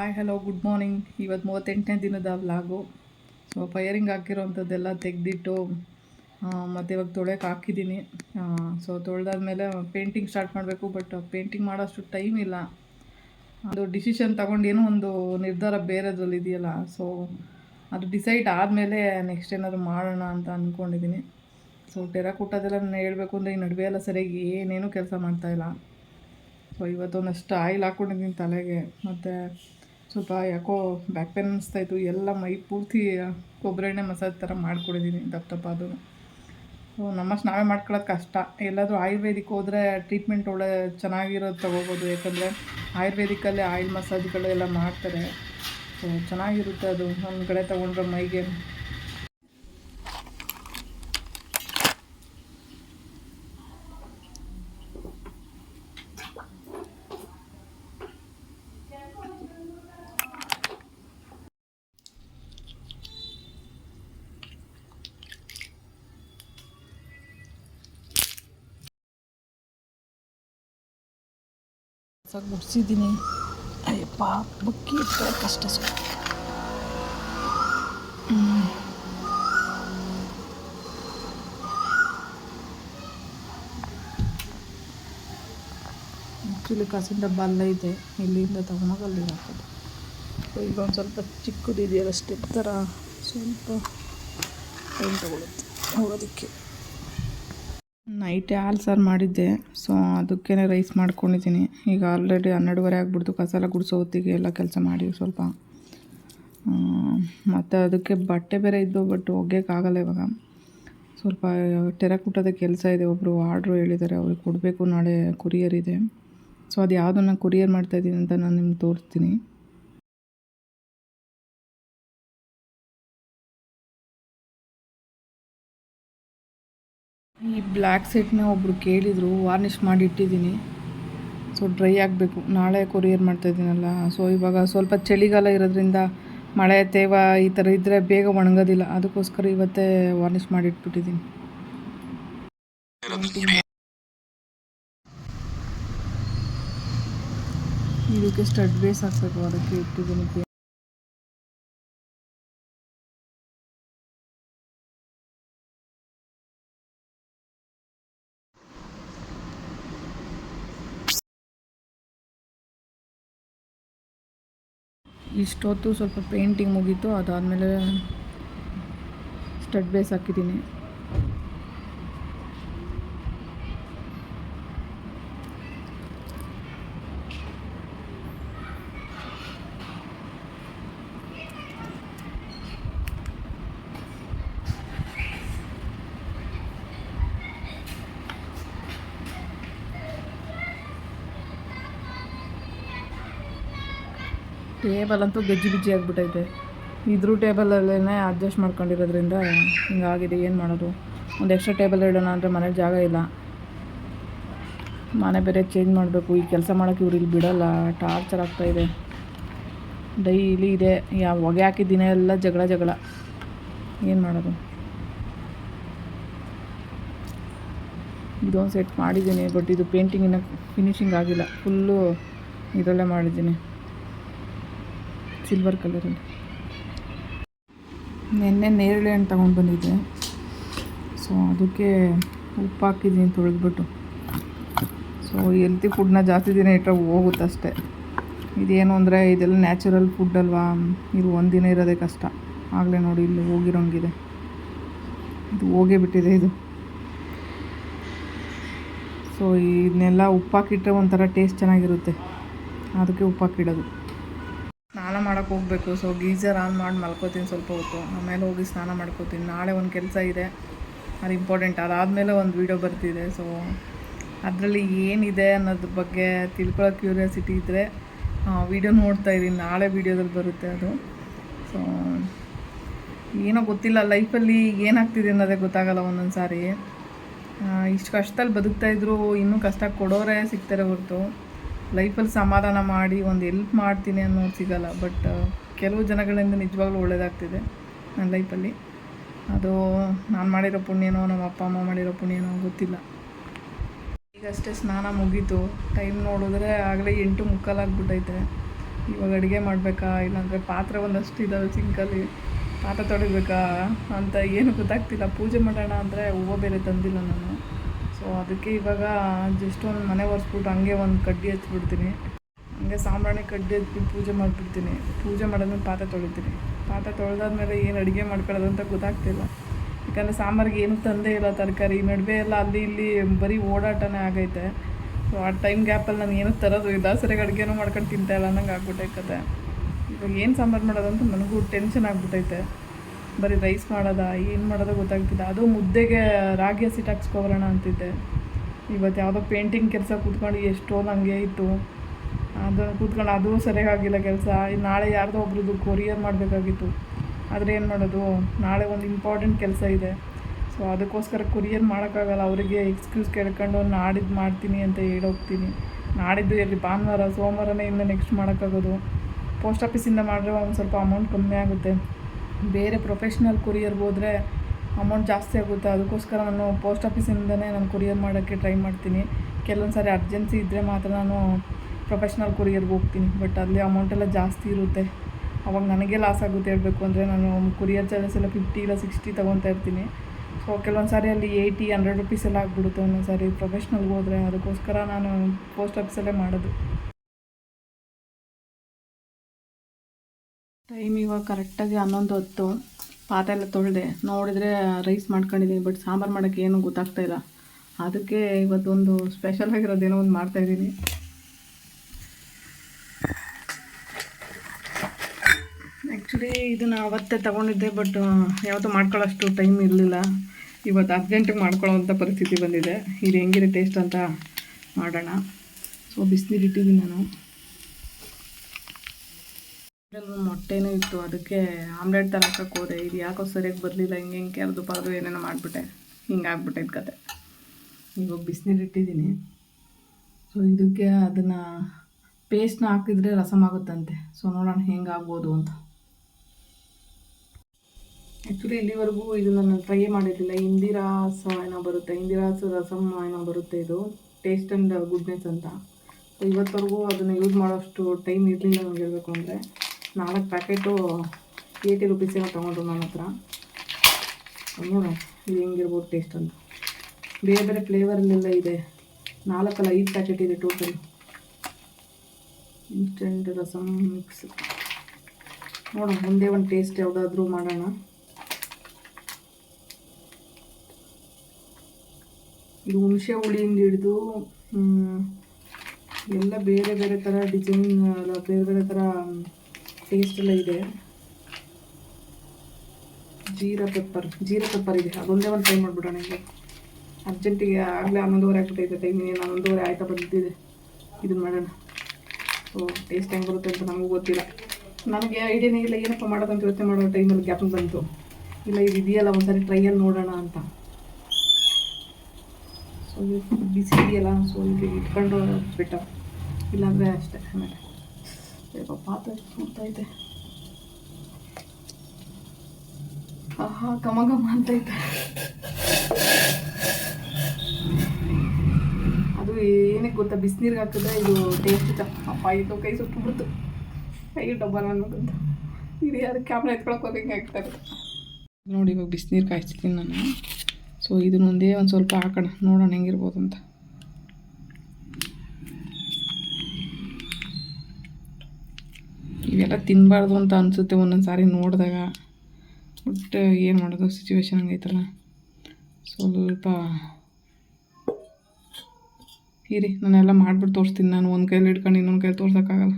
Hi hello good morning ಇವತ್ತು ಮೂವತ್ತೆಂಟನೇ ದಿನದ ವ್ಲಾಗು ಸೊ ಫೈರಿಂಗ್ ಹಾಕಿರೋವಂಥದ್ದೆಲ್ಲ ತೆಗೆದಿಟ್ಟು ಮತ್ತು ಇವಾಗ ತೊಳೆಯೋಕೆ ಹಾಕಿದ್ದೀನಿ. ಸೊ ತೊಳೆದಾದ್ಮೇಲೆ ಪೇಂಟಿಂಗ್ ಸ್ಟಾರ್ಟ್ ಮಾಡಬೇಕು ಬಟ್ ಪೇಂಟಿಂಗ್ ಮಾಡೋಷ್ಟು ಟೈಮ್ ಇಲ್ಲ. ಅದು ಡಿಸಿಷನ್ ತಗೊಂಡು ಏನೋ ಒಂದು ನಿರ್ಧಾರ ಬೇರೆದ್ರಲ್ಲಿ ಇದೆಯಲ್ಲ ಸೊ ಅದು ಡಿಸೈಡ್ ಆದಮೇಲೆ ನೆಕ್ಸ್ಟ್ ಏನಾದರೂ ಮಾಡೋಣ ಅಂತ ಅಂದ್ಕೊಂಡಿದ್ದೀನಿ ಸೊ ಟೆರಾಕೂಟದೆಲ್ಲ ನಾನು ಹೇಳಬೇಕು ಅಂದರೆ ಈ ನಡುವೆ ಎಲ್ಲ ಸರಿಯಾಗಿ ಏನೇನೂ ಕೆಲಸ ಮಾಡ್ತಾಯಿಲ್ಲ ಸೊ ಇವತ್ತೊಂದಷ್ಟು ಆಯಿಲ್ ಹಾಕ್ಕೊಂಡಿದ್ದೀನಿ ತಲೆಗೆ, ಮತ್ತು ಸ್ವಲ್ಪ ಯಾಕೋ ಬ್ಯಾಕ್ ಪೇನ್ ಅನಿಸ್ತಾಯಿತ್ತು. ಎಲ್ಲ ಮೈ ಪೂರ್ತಿ ಕೊಬ್ಬರಿ ಎಣ್ಣೆ ಮಸಾಜ್ ಥರ ಮಾಡ್ಕೊಡಿದ್ದೀನಿ ದಪ್ಪ ದಪ್ಪ ಅದು. ಸೊ ನಮ್ಮಷ್ಟು ನಾವೇ ಮಾಡ್ಕೊಳ್ಳೋದು ಕಷ್ಟ. ಎಲ್ಲಾದರೂ ಆಯುರ್ವೇದಿಕ್ ಹೋದರೆ ಟ್ರೀಟ್ಮೆಂಟ್ ಒಳ್ಳೆ ಚೆನ್ನಾಗಿರೋದು ತೊಗೋಬೋದು. ಯಾಕಂದರೆ ಆಯುರ್ವೇದಿಕಲ್ಲೇ ಆಯಿಲ್ ಮಸಾಜ್ಗಳು ಎಲ್ಲ ಮಾಡ್ತಾರೆ. ಸೊ ಚೆನ್ನಾಗಿರುತ್ತೆ ಅದು. ಒಂದು ಕಡೆ ತೊಗೊಂಡ್ರೆ ಮೈಗೆ ಸಾಕು, ಮುಗಿಸಿದ್ದೀನಿ. ಅಯ್ಯಪ್ಪ, ಬುಕ್ಕಿ ಇಟ್ಕೊಳ್ಳೋ ಕಷ್ಟ ಆ್ಯಕ್ಚುಲಿ ಕಸಿನ ಡಬ್ಬ ಅಲ್ಲೇ ಇದೆ, ಇಲ್ಲಿಂದ ತಗೊಂಡೋಗಿ ಅಲ್ಲಿ ಹಾಕೋದು. ಈಗ ಒಂದು ಸ್ವಲ್ಪ ಚಿಕ್ಕದಿದೆಯಲ್ಲ ಸ್ಟೆಪ್ ಥರ ಸ್ವಲ್ಪ ಟೈಮ್ ತೊಗೊಳುತ್ತೆ ಹೋಗೋದಕ್ಕೆ. ನೈಟೇ ಹಾಲು ಸಾರು ಮಾಡಿದ್ದೆ. ಸೊ ಅದಕ್ಕೇ ರೈಸ್ ಮಾಡ್ಕೊಂಡಿದ್ದೀನಿ. ಈಗ ಆಲ್ರೆಡಿ ಹನ್ನೆರಡುವರೆ ಆಗ್ಬಿಡ್ತು. ಕಸ ಎಲ್ಲ ಗುಡಿಸೋ ಹೊತ್ತಿಗೆ ಎಲ್ಲ ಕೆಲಸ ಮಾಡಿ ಸ್ವಲ್ಪ. ಮತ್ತು ಅದಕ್ಕೆ ಬಟ್ಟೆ ಬೇರೆ ಇದ್ದು ಬಟ್ ಒಗ್ಯೋಕ್ಕಾಗಲ್ಲ ಇವಾಗ. ಸ್ವಲ್ಪ ಟೆರಕೂಟದ ಕೆಲಸ ಇದೆ. ಒಬ್ಬರು ಆರ್ಡ್ರು ಹೇಳಿದ್ದಾರೆ. ಅವ್ರಿಗೆ ಕೊಡಬೇಕು ನಾಳೆ ಕುರಿಯರ್ ಇದೆ. ಸೊ ಅದು ಯಾವುದನ್ನು ಕೊರಿಯರ್ ಮಾಡ್ತಾಯಿದ್ದೀನಿ ಅಂತ ನಾನು ನಿಮ್ಗೆ ತೋರಿಸ್ತೀನಿ. ಈ ಬ್ಲ್ಯಾಕ್ ಸೆಟ್ನ ಒಬ್ಬರು ಕೇಳಿದರು, ವಾರ್ನಿಷ್ ಮಾಡಿ ಇಟ್ಟಿದ್ದೀನಿ ಸೊ ಡ್ರೈ ಆಗಬೇಕು. ನಾಳೆ ಕೊರಿಯರ್ ಮಾಡ್ತಾಯಿದ್ದೀನಲ್ಲ ಸೊ ಇವಾಗ ಸ್ವಲ್ಪ ಚಳಿಗಾಲ ಇರೋದ್ರಿಂದ ಮಳೆ, ತೇವ ಈ ಥರ ಇದ್ದರೆ ಬೇಗ ಒಣಗೋದಿಲ್ಲ. ಅದಕ್ಕೋಸ್ಕರ ಇವತ್ತೇ ವಾರ್ನಿಷ್ ಮಾಡಿ ಇಟ್ಬಿಟ್ಟಿದ್ದೀನಿ ಇದಕ್ಕೆ ಸ್ಟಡ್ ಬೇಸ್ ಹಾಕ್ಬೇಕು. ಅದಕ್ಕೆ ಇಟ್ಟಿದ್ದೀನಿ. ಇಷ್ಟೊತ್ತು ಸ್ವಲ್ಪ ಪೇಂಟಿಂಗ್ ಮುಗೀತು ಅದಾದಮೇಲೆ ಸ್ಟಡ್ ಬೇಸ್ ಹಾಕಿದ್ದೀನಿ. ಟೇಬಲ್ ಅಂತೂ ಗಜ್ಜಿ ಬಿಜ್ಜಿ ಆಗಿಬಿಟ್ಟೈತೆ ಇದ್ರೂ ಟೇಬಲಲ್ಲೇ ಅಡ್ಜಸ್ಟ್ ಮಾಡ್ಕೊಂಡಿರೋದ್ರಿಂದ ಹಿಂಗಾಗಿದೆ ಏನು ಮಾಡೋದು? ಒಂದು ಎಕ್ಸ್ಟ್ರಾ ಟೇಬಲ್ ಇಡೋಣ ಅಂದರೆ ಮನೇಲಿ ಜಾಗ ಇಲ್ಲ. ಮನೆ ಬೇರೆ ಚೇಂಜ್ ಮಾಡಬೇಕು, ಈ ಕೆಲಸ ಮಾಡೋಕ್ಕೆ ಇವ್ರು ಇಲ್ಲಿ ಬಿಡೋಲ್ಲ ಟಾರ್ಚರ್ ಆಗ್ತಾಯಿದೆ ಡೈಲಿ ಇದೆ ಯಾವ ಹೊಗೆ ಹಾಕಿದ್ದಿನ ಎಲ್ಲ ಜಗಳ ಜಗಳ. ಏನು ಮಾಡೋದು? ಇದೊಂದು ಸೆಟ್ ಮಾಡಿದ್ದೀನಿ ಬಟ್ ಇದು ಪೇಂಟಿಂಗ್ ಇನ್ನೂ ಫಿನಿಷಿಂಗ್ ಆಗಿಲ್ಲ. ಫುಲ್ಲು ಇದರಲ್ಲೇ ಮಾಡಿದ್ದೀನಿ. ಸಿಲ್ವರ್ ಕಲರಲ್ಲಿ ನೆನ್ನೆ ನೇರಳೆ ಹಣ್ಣು ತೊಗೊಂಡು ಬಂದಿದ್ದೆ. ಸೊ ಅದಕ್ಕೆ ಉಪ್ಪು ಹಾಕಿದ್ದೀನಿ ತೊಳೆದ್ಬಿಟ್ಟು ಸೊ ಎಲ್ತಿ ಫುಡ್ನ ಜಾಸ್ತಿ ದಿನ ಇಟ್ಟರೆ ಹೋಗುತ್ತೆ ಅಷ್ಟೇ. ಇದೇನು ಅಂದರೆ ಇದೆಲ್ಲ ನ್ಯಾಚುರಲ್ ಫುಡ್ ಅಲ್ವಾ? ಇದು ಒಂದಿನ ಇರೋದೇ ಕಷ್ಟ. ಆಗಲೇ ನೋಡಿ, ಇಲ್ಲಿ ಹೋಗಿರೋಂಗಿದೆ. ಇದು ಹೋಗೇ ಬಿಟ್ಟಿದೆ ಇದು. ಸೊ ಇದನ್ನೆಲ್ಲ ಉಪ್ಪಾಕಿಟ್ರೆ ಒಂಥರ ಟೇಸ್ಟ್ ಚೆನ್ನಾಗಿರುತ್ತೆ. ಅದಕ್ಕೆ ಉಪ್ಪಾಕಿಡೋದು. ಮಾಡೋಕ್ಕೆ ಹೋಗಬೇಕು. ಸೊ ಗೀಸರ್ ಆನ್ ಮಾಡಿ ಮಲ್ಕೋತೀನಿ ಸ್ವಲ್ಪ ಹೊತ್ತು. ಆಮೇಲೆ ಹೋಗಿ ಸ್ನಾನ ಮಾಡ್ಕೋತೀನಿ. ನಾಳೆ ಒಂದು ಕೆಲಸ ಇದೆ. ಅದು ಇಂಪಾರ್ಟೆಂಟ್ ಅದಾದಮೇಲೆ ಒಂದು ವೀಡಿಯೋ ಬರ್ತಿದೆ. ಸೊ ಅದರಲ್ಲಿ ಏನಿದೆ ಅನ್ನೋದ್ರ ಬಗ್ಗೆ ತಿಳ್ಕೊಳ್ಳೋ ಕ್ಯೂರಿಯಾಸಿಟಿ ಇದ್ದರೆ ವೀಡಿಯೋ ನೋಡ್ತಾ ಇದ್ದೀನಿ. ನಾಳೆ ವೀಡಿಯೋದಲ್ಲಿ ಬರುತ್ತೆ ಅದು. ಸೊ ಏನೋ ಗೊತ್ತಿಲ್ಲ. ಲೈಫಲ್ಲಿ ಏನಾಗ್ತಿದೆ ಅನ್ನೋದೇ ಗೊತ್ತಾಗಲ್ಲ ಒಂದೊಂದು ಸಾರಿ ಇಷ್ಟು ಕಷ್ಟದಲ್ಲಿ ಬದುಕ್ತಾಯಿದ್ರು ಇನ್ನೂ ಕಷ್ಟ ಕೊಡೋರೇ ಸಿಗ್ತಾರೆ ಹೊರತು. ಲೈಫಲ್ಲಿ ಸಮಾಧಾನ ಮಾಡಿ ಒಂದು ಎಲ್ಪ್ ಮಾಡ್ತೀನಿ ಅನ್ನೋದು ಸಿಗಲ್ಲ, ಬಟ್ ಕೆಲವು ಜನಗಳಿಂದ ನಿಜವಾಗ್ಲೂ ಒಳ್ಳೇದಾಗ್ತಿದೆ ನನ್ನ ಲೈಫಲ್ಲಿ. ಅದು ನಾನು ಮಾಡಿರೋ ಪುಣ್ಯನೋ, ನಮ್ಮ ಅಪ್ಪ, ಅಮ್ಮ ಮಾಡಿರೋ ಪುಣ್ಯನೋ ಗೊತ್ತಿಲ್ಲ. ಈಗಷ್ಟೇ ಸ್ನಾನ ಮುಗೀತು. ಟೈಮ್ ನೋಡಿದ್ರೆ ಆಗಲೇ ಎಂಟು ಮುಕ್ಕಾಲಾಗ್ಬಿಟ್ಟೈತೆ ಇವಾಗ ಅಡುಗೆ ಮಾಡಬೇಕಾ, ಇಲ್ಲಾಂದರೆ ಪಾತ್ರೆ ಒಂದಷ್ಟು ಇದ್ದಾವೆ ಸಿಂಕಲ್ಲಿ. ಪಾತ್ರೆ ತೊಳಿಬೇಕಾ ಅಂತ ಏನು ಗೊತ್ತಾಗ್ತಿಲ್ಲ. ಪೂಜೆ ಮಾಡೋಣ ಅಂದರೆ ಹೂವು ಬೇರೆ ತಂದಿಲ್ಲ ನಾನು. ಸೊ ಅದಕ್ಕೆ ಇವಾಗ ಜಸ್ಟ್ ಒಂದು ಮನೆ ಒರೆಸ್ಬಿಟ್ಟು ಹಂಗೆ ಒಂದು ಕಡ್ಡಿ ಹಚ್ಬಿಡ್ತೀನಿ. ಹಂಗೆ ಸಾಂಬ್ರಾಣಿ ಕಡ್ಡಿ ಹಚ್ಬಿಟ್ಟು ಪೂಜೆ ಮಾಡಿಬಿಡ್ತೀನಿ. ಪೂಜೆ ಮಾಡಿದ್ಮೇಲೆ ಪಾತ್ರೆ ತೊಳಿತೀನಿ. ಪಾತ್ರೆ ತೊಳೆದಾದ್ಮೇಲೆ ಏನು ಅಡುಗೆ ಮಾಡ್ಕೊಳ್ಳೋದು ಅಂತ ಗೊತ್ತಾಗ್ತಿಲ್ಲ. ಯಾಕಂದರೆ ಸಾಂಬಾರಿಗೆ ಏನು ತಂದೇ ಇಲ್ಲ ತರಕಾರಿ. ನಡುವೆ ಎಲ್ಲ ಅಲ್ಲಿ ಇಲ್ಲಿ ಬರೀ ಓಡಾಟನೇ ಆಗೈತೆ. ಸೊ ಆ ಟೈಮ್ ಗ್ಯಾಪಲ್ಲಿ ನಾನು ಏನೂ ತರೋದು ಇಲ್ಲ. ಅಡುಗೆನೂ ಮಾಡ್ಕೊಂಡು ತಿಂತಾಯಿಲ್ಲ ಅನ್ನಂಗೆ ಆಗ್ಬಿಟ್ಟೈತೆ ಇವಾಗ ಏನು ಸಾಂಬಾರು ಮಾಡೋದಂತ ನನಗೂ ಟೆನ್ಷನ್ ಆಗ್ಬಿಟ್ಟೈತೆ. ಬರೀ ರೈಸ್ ಮಾಡೋದಾ, ಏನು ಮಾಡೋದೋ ಗೊತ್ತಾಗ್ತಿಲ್ಲ. ಅದು ಮುದ್ದೆಗೆ ರಾಗಿ ಹಸಿಟ್ಟು ಹಾಕ್ಸ್ಕೊಬರೋಣ ಅಂತಿದ್ದೆ. ಇವತ್ತು ಯಾವುದೋ ಪೇಂಟಿಂಗ್ ಕೆಲಸ ಕೂತ್ಕೊಂಡು ಎಷ್ಟೋ ನನಗೆ ಇತ್ತು ಅದನ್ನು ಕೂತ್ಕೊಂಡು ಅದು ಸರಿಯಾಗಿಲ್ಲ ಕೆಲಸ. ನಾಳೆ ಯಾರ್ದೋ ಒಬ್ರದ್ದು ಕೊರಿಯರ್ ಮಾಡಬೇಕಾಗಿತ್ತು. ಆದರೆ ಏನು ಮಾಡೋದು? ನಾಳೆ ಒಂದು ಇಂಪಾರ್ಟೆಂಟ್ ಕೆಲಸ ಇದೆ. ಸೊ ಅದಕ್ಕೋಸ್ಕರ ಕೊರಿಯರ್ ಮಾಡೋಕ್ಕಾಗಲ್ಲ. ಅವರಿಗೆ ಎಕ್ಸ್ಕ್ಯೂಸ್ ಕೇಳ್ಕೊಂಡು ನಾಡಿದ್ದು ಮಾಡ್ತೀನಿ ಅಂತ ಹೇಳೋಗ್ತೀನಿ. ನಾಡಿದ್ದು ಎಲ್ಲಿ ಭಾನುವಾರ, ಸೋಮವಾರನೇ ಇನ್ನೂ ನೆಕ್ಸ್ಟ್ ಮಾಡೋಕ್ಕಾಗೋದು. ಪೋಸ್ಟ್ ಆಫೀಸಿಂದ ಮಾಡಿದ್ರೆ ಒಂದು ಸ್ವಲ್ಪ ಅಮೌಂಟ್ ಕಮ್ಮಿ ಆಗುತ್ತೆ. ಬೇರೆ ಪ್ರೊಫೆಷ್ನಲ್ ಕೊರಿಯರ್ಗೆ ಹೋದರೆ ಅಮೌಂಟ್ ಜಾಸ್ತಿ ಆಗುತ್ತೆ. ಅದಕ್ಕೋಸ್ಕರ ನಾನು ಪೋಸ್ಟ್ ಆಫೀಸಿಂದನೇ ನಾನು ಕೊರಿಯರ್ ಮಾಡೋಕ್ಕೆ ಟ್ರೈ ಮಾಡ್ತೀನಿ. ಕೆಲವೊಂದು ಸಾರಿ ಅರ್ಜೆನ್ಸಿ ಇದ್ದರೆ ಮಾತ್ರ ನಾನು ಪ್ರೊಫೆಷ್ನಲ್ ಕೊರಿಯರ್ಗೆ ಹೋಗ್ತೀನಿ. ಬಟ್ ಅಲ್ಲಿ ಅಮೌಂಟ್ ಎಲ್ಲ ಜಾಸ್ತಿ ಇರುತ್ತೆ. ಅವಾಗ ನನಗೆ ಲಾಸ್ ಆಗುತ್ತೆ ಹೇಳಬೇಕು ಅಂದರೆ ನಾನು ಕೊರಿಯರ್ ಚಾರ್ಜಸ್ ಎಲ್ಲ ಫಿಫ್ಟಿ ಇಲ್ಲ ಸಿಕ್ಸ್ಟಿ ತೊಗೊತಾ ಇರ್ತೀನಿ. ಸೊ ಕೆಲವೊಂದು ಸಾರಿ ಅಲ್ಲಿ ಏಯ್ಟಿ ಹಂಡ್ರೆಡ್ ರುಪೀಸ್ ಎಲ್ಲ ಆಗಿಬಿಡುತ್ತೆ ಒಂದೊಂದು ಸಾರಿ ಪ್ರೊಫೆಷ್ನಲ್ಗೆ ಹೋದರೆ. ಅದಕ್ಕೋಸ್ಕರ ನಾನು ಪೋಸ್ಟ್ ಆಫೀಸಲ್ಲೇ ಮಾಡೋದು. ಟೈಮ್ ಇವಾಗ ಕರೆಕ್ಟಾಗಿ ಹನ್ನೊಂದು ಹೊತ್ತು ಪಾತ್ರೆ ಎಲ್ಲ ತೊಳೆದೆ. ನೋಡಿದರೆ ರೈಸ್ ಮಾಡ್ಕೊಂಡಿದ್ದೀನಿ ಬಟ್ ಸಾಂಬಾರು ಮಾಡೋಕ್ಕೆ ಏನೂ ಗೊತ್ತಾಗ್ತಾ ಇಲ್ಲ. ಅದಕ್ಕೆ ಇವತ್ತೊಂದು ಸ್ಪೆಷಲ್ ಆಗಿರೋದೇನೋ ಒಂದು ಮಾಡ್ತಾಯಿದ್ದೀನಿ ಆ್ಯಕ್ಚುಲಿ ಇದನ್ನು ಅವತ್ತೇ ತೊಗೊಂಡಿದ್ದೆ ಬಟ್ ಯಾವತ್ತು ಮಾಡ್ಕೊಳ್ಳೋಷ್ಟು ಟೈಮ್ ಇರಲಿಲ್ಲ. ಇವತ್ತು ಅರ್ಜೆಂಟಿಗೆ ಮಾಡ್ಕೊಳ್ಳೋವಂಥ ಪರಿಸ್ಥಿತಿ ಬಂದಿದೆ. ಇದು ಹೆಂಗಿದೆ ಟೇಸ್ಟ್ ಅಂತ ಮಾಡೋಣ. ಸೊ ಬಿಸಿನೀರು ಇಟ್ಟಿದ್ದೀನಿ ನಾನು. ಇದ್ರಲ್ಲಿ ಮೊಟ್ಟೆನೂ ಇತ್ತು. ಅದಕ್ಕೆ ಆಮ್ಲೆಟ್ ಥರ ಹಾಕಕ್ಕೆ ಹೋದೆ. ಇದು ಯಾಕೋ ಸರಿಯಾಗಿ ಬರಲಿಲ್ಲ, ಹಿಂಗೆ ಹಿಂಗೆ ಕೆರೆದು ಪರದು ಏನೇನೋ ಮಾಡಿಬಿಟ್ಟೆ. ಹಿಂಗೆ ಆಗ್ಬಿಟ್ಟೈತೆ ಕತೆ. ಇವಾಗ ಬಿಸಿನೀರು ಇಟ್ಟಿದ್ದೀನಿ. ಸೊ ಇದಕ್ಕೆ ಅದನ್ನು ಪೇಸ್ಟ್ನ ಹಾಕಿದರೆ ರಸಮ್ ಆಗುತ್ತಂತೆ. ಸೊ ನೋಡೋಣ ಹೆಂಗೆ ಆಗ್ಬೋದು ಅಂತ. ಆ್ಯಕ್ಚುಲಿ ಇಲ್ಲಿವರೆಗೂ ಇದು ನಾನು ಟ್ರೈ ಮಾಡಿರಲಿಲ್ಲ. ಇಂದಿರಾಸ ಏನೋ ಬರುತ್ತೆ. ಇಂದಿರಾಸ ರಸಮ್ ಏನೋ ಬರುತ್ತೆ ಇದು. ಟೇಸ್ಟ್ ಆ್ಯಂಡ್ ಗುಡ್ನೆಸ್ ಅಂತ. ಸೊ ಇವತ್ತವರೆಗೂ ಅದನ್ನು ಯೂಸ್ ಮಾಡೋಷ್ಟು ಟೈಮ್ ಇರಲಿಲ್ಲ ನನಗೆ ಹೇಳಬೇಕು ಅಂದರೆ. ನಾಲ್ಕು ಪ್ಯಾಕೆಟು ಏಯ್ಟಿ ರುಪೀಸ್ ಏನೋ ತೊಗೊಂಡ್ರು ನನ್ನ ಹತ್ರ. ನೋಡೋಣ ಇದು ಹೆಂಗಿರ್ಬೋದು ಟೇಸ್ಟ್ ಅಂತ. ಬೇರೆ ಬೇರೆ ಫ್ಲೇವರಲ್ಲೆಲ್ಲ ಇದೆ. ನಾಲ್ಕಲ್ಲ ಐದು ಪ್ಯಾಕೆಟ್ ಇದೆ ಟೋಟಲ್ ಇನ್ಸ್ಟೆಂಟ್ ರಸಮ್ ಮಿಕ್ಸ್ ನೋಡೋಣ ಮುಂದೆ ಒಂದು ಟೇಸ್ಟ್ ಯಾವುದಾದ್ರೂ ಮಾಡೋಣ. ಇದು ಹುಣಸೆ ಹುಳಿಯಿಂದ ಹಿಡಿದು ಎಲ್ಲ ಬೇರೆ ಬೇರೆ ಥರ ಡಿಸೈನ್ ಬೇರೆ ಬೇರೆ ಥರ ಟೇಸ್ಟ್ ಎಲ್ಲ ಇದೆ. ಜೀರಾ ಪೆಪ್ಪರ್ ಜೀರಾ ಪೆಪ್ಪರ್ ಇದೆ. ಅದೊಂದೇ ಒಂದು ಟ್ರೈ ಮಾಡಿಬಿಡೋಣ ಈಗ. ಅರ್ಜೆಂಟಿಗೆ ಆಗಲೇ ಹನ್ನೊಂದುವರೆ ಆಗ್ಬಿಟ್ಟೈತೆ ಟೈಮ್ ಇನ್ನೇನು ಹನ್ನೊಂದುವರೆ ಆಯ್ತಾ ಬಂದಿದೆ. ಇದನ್ನು ಮಾಡೋಣ. ಸೊ ಟೇಸ್ಟ್ ಹೆಂಗೆ ಬರುತ್ತೆ ಅಂತ ನಮಗೂ ಗೊತ್ತಿಲ್ಲ. ನಮಗೆ ಐಡಿಯಾನೇ ಇಲ್ಲ, ಏನಪ್ಪ ಮಾಡೋದಂತ ಯೋಚನೆ ಮಾಡೋ ಟೈಮಲ್ಲಿ ಗ್ಯಾಪ್ ಬಂತು. ಇಲ್ಲ, ಇದು ಇದೆಯಲ್ಲ, ಒಂದ್ಸರಿ ಟ್ರೈಯಲ್ಲಿ ನೋಡೋಣ ಅಂತ. ಸೊ ಬಿಸಿ ಇದೆಯಲ್ಲ ಸೊ ಇದು ಇಟ್ಕೊಂಡು ಬಿಟ್ಟ. ಇಲ್ಲಾಂದರೆ ಅಷ್ಟೇ, ಆಮೇಲೆ. ಬೇಗ ಪಾತ್ರೆ ಸುಡ್ತೈತೆ ಆಹಾ ಘಮ ಘಮ ಅಂತೈತೆ ಅದು ಏನಕ್ಕೆ ಗೊತ್ತಾ ಬಿಸಿನೀರಿಗೆ ಹಾಕಿದ್ರೆ ಇದು ಟೇಸ್ಟ್ ಅಪ್ಪ, ಇದು ಕೈ ಸುಟ್ಬಿಡ್ತು ಕೈ ಡಬ್ಬ ಅನ್ನೋದಂತ. ಇದು ಯಾರು ಕ್ಯಾಮ್ರಾ ಎತ್ಕೊಳಕ್ಕೆ ಹೋಗಿ ಹಿಂಗೆ ನೋಡಿ ಇವಾಗ ಬಿಸಿನೀರು ಕಾಯಿಸ್ತೀನಿ ನಾನು. ಸೊ ಇದನ್ನೊಂದೇ ಒಂದು ಸ್ವಲ್ಪ ಹಾಕೋಣ. ನೋಡೋಣ ಹೆಂಗಿರ್ಬೋದು ಅಂತ. ಇವೆಲ್ಲ ತಿನ್ನಬಾರ್ದು ಅಂತ ಅನಿಸುತ್ತೆ ಒಂದೊಂದು ಸಾರಿ ನೋಡಿದಾಗ. ಬಟ್ ಏನು ಮಾಡೋದು ಸಿಚುವೇಶನ್ ಹಂಗೈತಲ್ಲ ಸ್ವಲ್ಪ ಇರಿ, ನಾನೆಲ್ಲ ಮಾಡ್ಬಿಟ್ಟು ತೋರಿಸ್ತೀನಿ. ನಾನು ಒಂದು ಕೈಲಿ ಹಿಡ್ಕೊಂಡು ಇನ್ನೊಂದು ಕೈಲಿ ತೋರ್ಸೋಕ್ಕಾಗಲ್ಲ.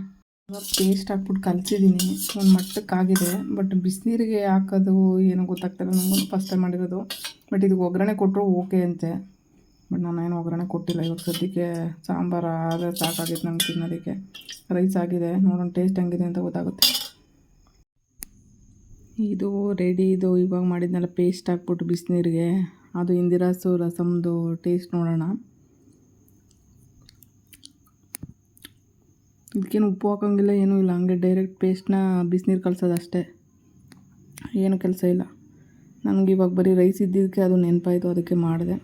ಪೇಸ್ಟ್ ಹಾಕ್ಬಿಟ್ಟು ಕಲಸಿದ್ದೀನಿ. ಒಂದು ಮಟ್ಟಕ್ಕಾಗಿದೆ. ಬಟ್ ಬಿಸಿನೀರಿಗೆ ಹಾಕೋದು ಏನೋ ಗೊತ್ತಾಗ್ತಿಲ್ಲ. ನನಗೂ ಫಸ್ಟ್ ಟೈಮ್ ಮಾಡಿರೋದು. ಬಟ್ ಇದಕ್ಕೆ ಒಗ್ಗರಣೆ ಕೊಟ್ಟರು ಓಕೆ ಅಂತೆ. ಬಟ್ ನಾನು ಏನು ಒಗ್ಗರಣೆ ಕೊಟ್ಟಿಲ್ಲ. ಇವಾಗ ಸದ್ಯಕ್ಕೆ ಸಾಂಬಾರು ಆದರೆ ಸಾಕಾಗಿತ್ತು ನಂಗೆ ತಿನ್ನೋದಕ್ಕೆ. ರೈಸ್ ಆಗಿದೆ. ನೋಡೋಣ ಟೇಸ್ಟ್ ಹೆಂಗಿದೆ ಅಂತ ಗೊತ್ತಾಗುತ್ತೆ. ಇದು ರೆಡಿ, ಇದು ಇವಾಗ ಮಾಡಿದ್ನೆಲ್ಲ ಪೇಸ್ಟ್ ಹಾಕ್ಬಿಟ್ಟು ಬಿಸಿನೀರಿಗೆ. ಅದು ಇಂದಿರಾಸು ರಸಮ್ದು ಟೇಸ್ಟ್ ನೋಡೋಣ. ಇದಕ್ಕೇನು ಉಪ್ಪು ಹಾಕೋಂಗಿಲ್ಲ, ಏನೂ ಇಲ್ಲ. ಹಂಗೆ ಡೈರೆಕ್ಟ್ ಪೇಸ್ಟ್ನ ಬಿಸಿನೀರು ಕಳ್ಸೋದು ಅಷ್ಟೇ. ಏನು ಕೆಲಸ ಇಲ್ಲ. ನನಗೆ ಇವಾಗ ಬರೀ ರೈಸ್ ಇದ್ದಿದ್ದಕ್ಕೆ ಅದು ನೆನಪಾಯಿತು, ಅದಕ್ಕೆ ಮಾಡಿದೆ.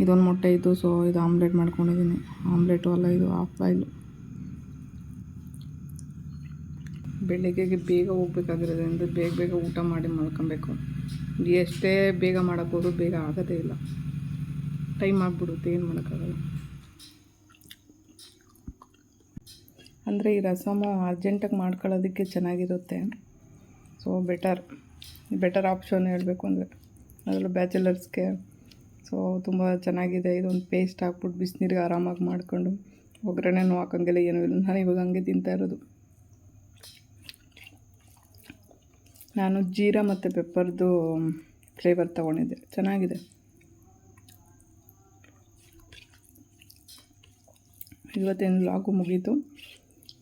ಇದೊಂದು ಮೊಟ್ಟೆ ಇತ್ತು, ಸೊ ಇದು ಆಮ್ಲೆಟ್ ಮಾಡ್ಕೊಂಡಿದ್ದೀನಿ. ಆಮ್ಲೆಟು ಅಲ್ಲ, ಇದು ಹಾಫ್ ಬಾಯ್ಲು. ಬೆಳಗ್ಗೆಗೆ ಬೇಗ ಹೋಗ್ಬೇಕಾಗಿರೋದ್ರಿಂದ ಬೇಗ ಬೇಗ ಊಟ ಮಾಡಿ ಮಲ್ಕೊಬೇಕು. ಎಷ್ಟೇ ಬೇಗ ಮಾಡೋಕ್ಕೋದ್ರು ಬೇಗ ಆಗೋದೇ ಇಲ್ಲ. ಟೈಮ್ ಆಗಿಬಿಡುತ್ತೆ, ಏನು ಮಾಡೋಕ್ಕಾಗಲ್ಲ. ಅಂದರೆ ಈ ರಸಮು ಅರ್ಜೆಂಟಾಗಿ ಮಾಡ್ಕೊಳ್ಳೋದಕ್ಕೆ ಚೆನ್ನಾಗಿರುತ್ತೆ. ಸೊ ಬೆಟರ್ ಬೆಟರ್ ಆಪ್ಷನ್ ಹೇಳಬೇಕು ಅಂದರೆ ಅದರಲ್ಲೂ ಬ್ಯಾಚುಲರ್ಸ್ಗೆ. ಸೊ ತುಂಬ ಚೆನ್ನಾಗಿದೆ. ಇದೊಂದು ಪೇಸ್ಟ್ ಹಾಕ್ಬಿಟ್ಟು ಬಿಸಿನೀರಿಗೆ ಆರಾಮಾಗಿ ಮಾಡ್ಕೊಂಡು ಒಗ್ಗರಣೆನೂ ಹಾಕೋಂಗಿಲ್ಲ ಏನೂ ಇಲ್ಲ. ನಾನು ಇವಾಗ ಹಂಗೆ ತಿಂತಾ ಇರೋದು. ನಾನು ಜೀರಾ ಮತ್ತು ಪೆಪ್ಪರ್ದು ಫ್ಲೇವರ್ ತೊಗೊಂಡಿದ್ದೆ. ಚೆನ್ನಾಗಿದೆ. ಇವತ್ತಿನ ಲಾಗು ಮುಗೀತು.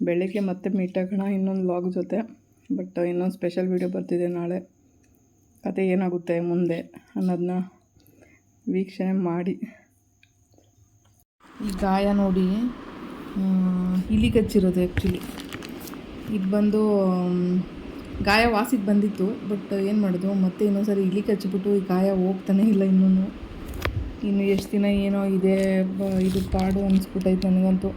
ಬೆಳಗ್ಗೆ ಮತ್ತೆ ಮೀಟ್ ಆಗೋಣ ಇನ್ನೊಂದು ಲಾಗ್ ಜೊತೆ. ಬಟ್ ಇನ್ನೊಂದು ಸ್ಪೆಷಲ್ ವೀಡಿಯೋ ಬರ್ತಿದೆ ನಾಳೆ. ಕತೆ ಏನಾಗುತ್ತೆ ಮುಂದೆ ಅನ್ನೋದನ್ನ ವೀಕ್ಷಣೆ ಮಾಡಿ. ಈ ಗಾಯ ನೋಡಿ ಇಲಿ ಕಚ್ಚಿರೋದು ಆ್ಯಕ್ಚುಲಿ ಇದು ಬಂದು ಗಾಯ ವಾಸಿಗೆ ಬಂದಿತ್ತು, ಬಟ್ ಏನು ಮಾಡೋದು? ಮತ್ತೆ ಇನ್ನೊಂದ್ಸರಿ ಇಲಿ ಕಚ್ಚಿಬಿಟ್ಟು ಈ ಗಾಯ ಹೋಗ್ತಾನೆ ಇಲ್ಲ ಇನ್ನೂ ಇನ್ನು ಎಷ್ಟು ದಿನ ಏನೋ ಇದೆ ಇದು ಪಾಡು ಅನಿಸ್ಬಿಟ್ಟೈತೆ ನನಗಂತೂ.